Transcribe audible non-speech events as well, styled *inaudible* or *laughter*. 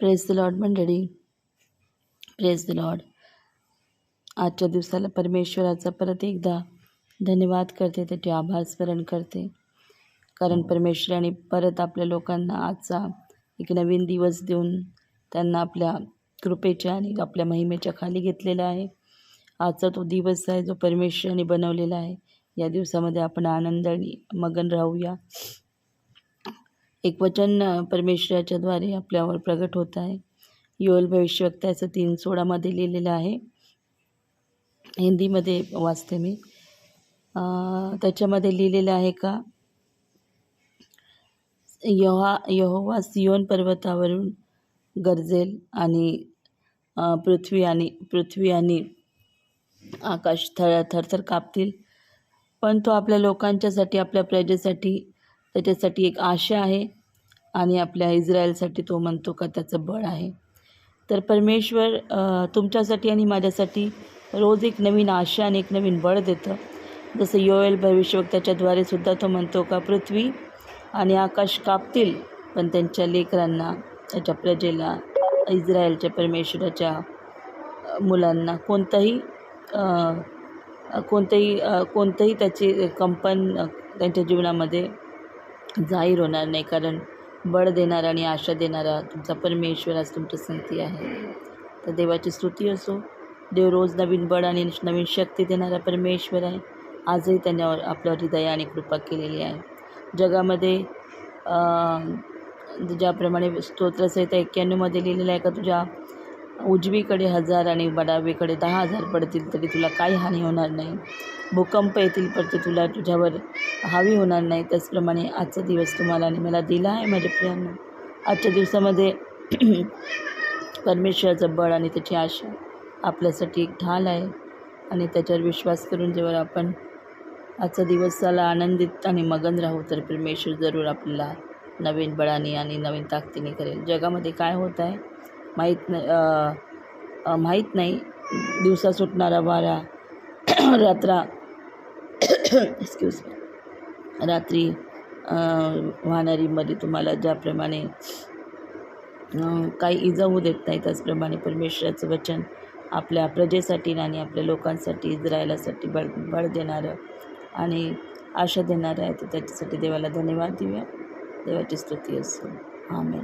Press the lord मंडळी praise the lord आजच्या दिवसाला परमेश्वराचा परत एकदा धन्यवाद करते त्याचे आभार स्मरण करते. कारण परमेश्वराने परत आपल्या लोकांना आजचा एक नवीन दिवस देऊन त्यांना आपल्या कृपेच्या आणि आपल्या महिमेच्या खाली घेतलेला आहे. आजचा तो दिवस आहे जो परमेश्वराने बनवलेला आहे. या दिवसामध्ये आपण आनंदाने मगन राहूया. एक वचन परमेश्वराच्याद्वारे आपल्यावर प्रगट होत आहे. योल भविष्यवक्त्याचं तीन सोळामध्ये लिहिलेलं आहे. हिंदीमध्ये वाचते मी. त्याच्यामध्ये लिहिलेलं आहे का? यहा यहोवा सियोन पर्वतावरून गरजेल आणि पृथ्वी आणि पृथ्वी आणि आकाश थर थरथर कापतील. पण तो आपल्या लोकांच्यासाठी आपल्या प्रजेसाठी त्याच्यासाठी एक आशा आहे. आणि आपल्या इस्रायलसाठी तो म्हणतो का त्याचं बळ आहे. तर परमेश्वर तुमच्यासाठी आणि माझ्यासाठी रोज एक नवीन आशा आणि एक नवीन बळ देतं. जसं योएल भविष्यवक्त्याच्याद्वारे सुद्धा तो म्हणतो का पृथ्वी आणि आकाश कापतील पण त्यांच्या लेकरांना त्याच्या प्रजेला इस्रायलच्या परमेश्वराच्या मुलांना कोणताही कोणतंही कोणतंही त्याचे कंपन त्यांच्या जीवनामध्ये जाहीर होणार नाही. कारण बळ देणारा आणि आशा देणारा तुमचा परमेश्वर आज तुमच्या संगती आहे. तर देवाची स्तुती असो. देव रोज नवीन बळ आणि नवीन शक्ती देणारा परमेश्वर आहे. आजही त्यांनी आपल्यावर हृदय आणि कृपा केलेली आहे. जगामध्ये ज्याप्रमाणे स्तोत्रसहित एक्क्याण्णवमध्ये लिहिलेलं आहे का? तुझ्या उजवीकडे हजार आणि बडावीकडे दहा हजार पडतील तरी तुला काही हानी होणार नाही. भूकंप येतील पण तुला तुझ्यावर हावी होणार नाही. त्याचप्रमाणे आजचा दिवस तुम्हाला आणि मला दिला आहे माझ्या प्रियांना. आजच्या दिवसामध्ये *clears throat* परमेश्वराचं बळ आणि त्याची आशा आपल्यासाठी एक ढाल आहे. आणि त्याच्यावर विश्वास करून जेव्हा आपण आजचा दिवसाला आनंदित आणि मगन राहू तर परमेश्वर जरूर आपल्याला नवीन बळाने आणि नवीन ताकदीने करेल. जगामध्ये काय होत आहे? माहीत नाही माहीत नाही. दिवसा सुटणारा वारा *clears throat* रात्रा *clears throat* एक्सक्यूज मी रात्री वाहणारीमध्ये वाहणारी मध्ये तुम्हाला ज्याप्रमाणे काही इजा होऊ देत नाही त्याचप्रमाणे परमेश्वराचं वचन आपल्या प्रजेसाठी आणि आपल्या लोकांसाठी इस्रायलासाठी बळ बळ देणारं आणि आशा देणारं आहे. तर त्याच्यासाठी देवाला धन्यवाद देऊया. देवाची स्तुती असो. आमेन.